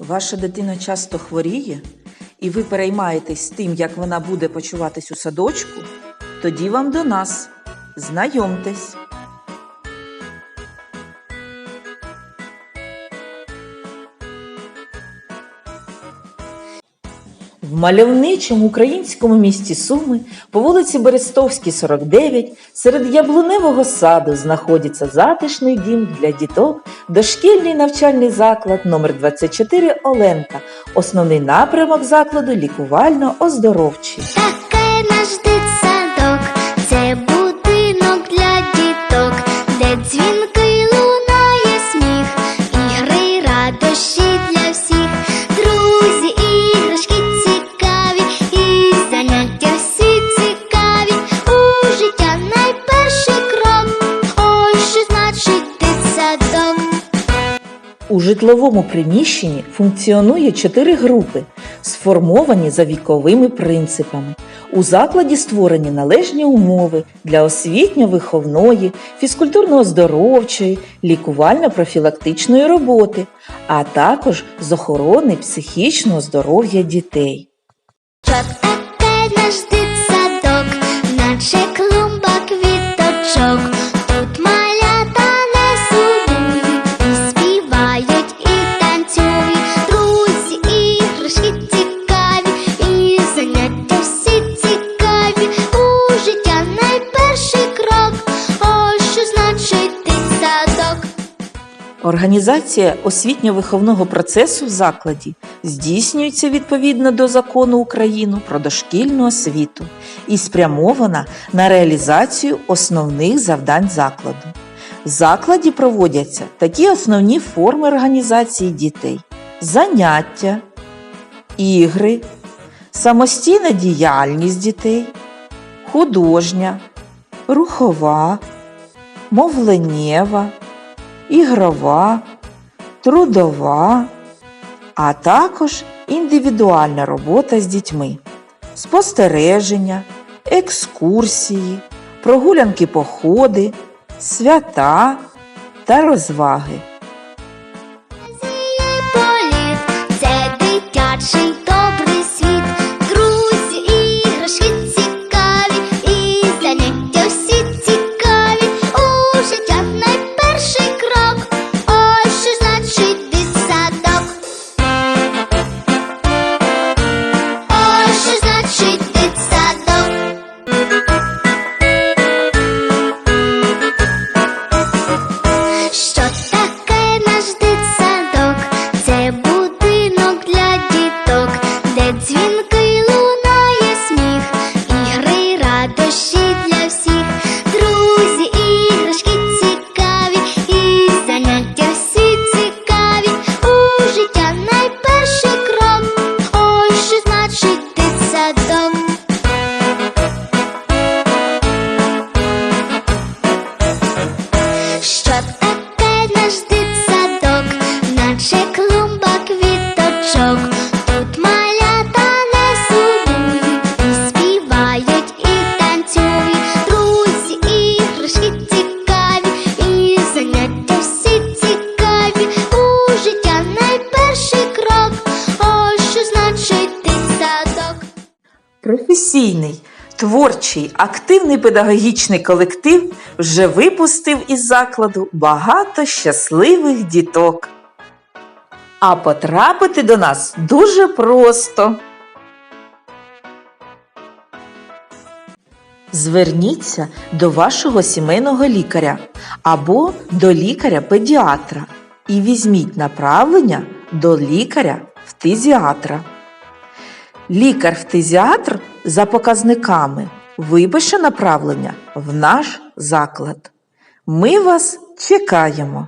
Ваша дитина часто хворіє, і ви переймаєтесь тим, як вона буде почуватись у садочку, тоді вам до нас. Знайомтесь. В мальовничому українському місті Суми по вулиці Берестовській, 49, серед яблуневого саду знаходиться затишний дім для діток, дошкільний навчальний заклад номер 24 Оленка. Основний напрямок закладу лікувально-оздоровчий. Таке наш дитсадок, це будинок для діток, де дзвінки У житловому приміщенні функціонує чотири групи, сформовані за віковими принципами. У закладі створені належні умови для освітньо-виховної, фізкультурно-оздоровчої, лікувально-профілактичної роботи, а також з охорони психічного здоров'я дітей. Наш дитсадок, наче клумба квіточок. Організація освітньо-виховного процесу в закладі здійснюється відповідно до закону України про дошкільну освіту і спрямована на реалізацію основних завдань закладу. В закладі проводяться такі основні форми організації дітей: заняття, ігри, самостійна діяльність дітей, художня, рухова, мовленнєва ігрова, трудова, а також індивідуальна робота з дітьми, спостереження, екскурсії, прогулянки походи, свята та розваги. Професійний, творчий, активний педагогічний колектив вже випустив із закладу багато щасливих діток. А потрапити до нас дуже просто. Зверніться до вашого сімейного лікаря або до лікаря-педіатра і візьміть направлення до лікаря-фтизіатра. Лікар-фтизіатр за показниками випише направлення в наш заклад. Ми вас чекаємо.